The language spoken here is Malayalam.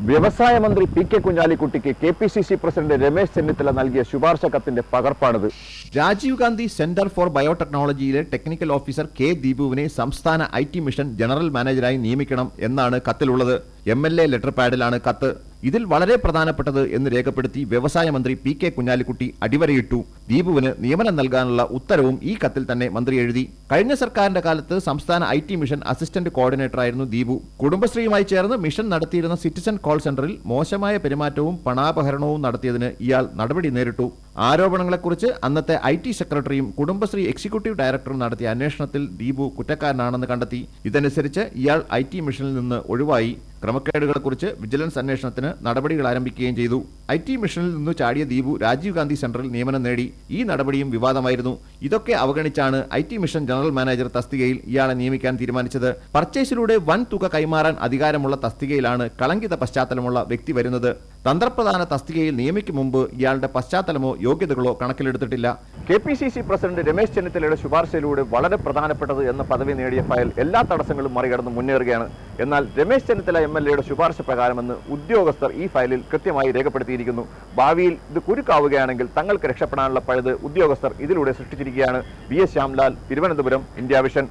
വ്യവസായ മന്ത്രി P K കുഞ്ഞാലിക്കുട്ടിക്ക് K P C C president Ramesh Chennithala നൽകിയ ശുപാർശ കത്തിന്റെ പകർപ്പാണിത്. രാജീവ് ഗാന്ധി സെന്റർ ഫോർ ബയോടെക്നോളജിയിലെ ടെക്നിക്കൽ ഓഫീസർ കെ ദീപുവിനെ സംസ്ഥാന ഐ ടി മിഷൻ ജനറൽ മാനേജരായി നിയമിക്കണം എന്നാണ് കത്തിലുള്ളത്. എം എൽ എ ലെറ്റർ പാഡിലാണ് കത്ത്. ഇതിൽ വളരെ പ്രധാനപ്പെട്ടത് എന്ന് രേഖപ്പെടുത്തി വ്യവസായ മന്ത്രി പി കെ കുഞ്ഞാലിക്കുട്ടി അടിവരയിട്ടു. ദീപുവിന് നിയമനം നൽകാനുള്ള ഉത്തരവും ഈ കത്തിൽ തന്നെ മന്ത്രി എഴുതി. കഴിഞ്ഞ സർക്കാരിന്റെ കാലത്ത് സംസ്ഥാന ഐ ടി മിഷൻ അസിസ്റ്റന്റ് കോർഡിനേറ്ററായിരുന്നു ദീപു. കുടുംബശ്രീയുമായി ചേർന്ന് മിഷൻ നടത്തിയിരുന്ന സിറ്റിസൺ കോൾ സെന്ററിൽ മോശമായ പെരുമാറ്റവും പണാപഹരണവും നടത്തിയതിന് ഇയാൾ നടപടി നേരിട്ടു. ആരോപണങ്ങളെക്കുറിച്ച് അന്നത്തെ ഐ ടി സെക്രട്ടറിയും കുടുംബശ്രീ എക്സിക്യൂട്ടീവ് ഡയറക്ടറും നടത്തിയ അന്വേഷണത്തിൽ ദീപു കുറ്റക്കാരനാണെന്ന് കണ്ടെത്തി. ഇതനുസരിച്ച് ഇയാൾ ഐ ടി മിഷനിൽ നിന്ന് ഒഴിവായി. ക്രമക്കേടുകളെക്കുറിച്ച് വിജിലൻസ് അന്വേഷണത്തിന് നടപടികൾ ആരംഭിക്കുകയും ചെയ്തു. ഐ ടി മിഷനിൽ നിന്ന് ചാടിയ ദീപു രാജീവ് ഗാന്ധി സെന്ററിൽ നിയമനം നേടി. ഈ നടപടിയും വിവാദമായിരുന്നു. ഇതൊക്കെ അവഗണിച്ചാണ് I T mission general manager തസ്തികയിൽ ഇയാളെ നിയമിക്കാൻ തീരുമാനിച്ചത്. പർച്ചേസിലൂടെ വൻ തുക കൈമാറാൻ അധികാരമുള്ള തസ്തികയിലാണ് കളങ്കിത പശ്ചാത്തലമുള്ള വ്യക്തി വരുന്നത്. തന്ത്രപ്രധാന തസ്തികയിൽ നിയമിക്കും മുമ്പ് ഇയാളുടെ പശ്ചാത്തലമോ യോഗ്യതകളോ കണക്കിലെടുത്തിട്ടില്ല. K P C C president Ramesh ചെന്നിത്തലയുടെ ശുപാർശയിലൂടെ വളരെ പ്രധാനപ്പെട്ടത് എന്ന പദവി നേടിയ ഫയൽ എല്ലാ തടസ്സങ്ങളും മറികടന്ന് മുന്നേറുകയാണ്. എന്നാൽ രമേശ് ചെന്നിത്തല എം എൽ എയുടെ ശുപാർശ പ്രകാരമെന്ന് ഉദ്യോഗസ്ഥർ ഈ ഫയലിൽ കൃത്യമായി രേഖപ്പെടുത്തിയിരിക്കുന്നു. ഭാവിയിൽ ഇത് കുരുക്കാവുകയാണെങ്കിൽ തങ്ങൾക്ക് രക്ഷപ്പെടാനുള്ള പഴുത് ഉദ്യോഗസ്ഥർ ഇതിലൂടെ സൃഷ്ടിച്ചിരിക്കുകയാണ്. V S Shyamlal Thiruvananthapuram India vision.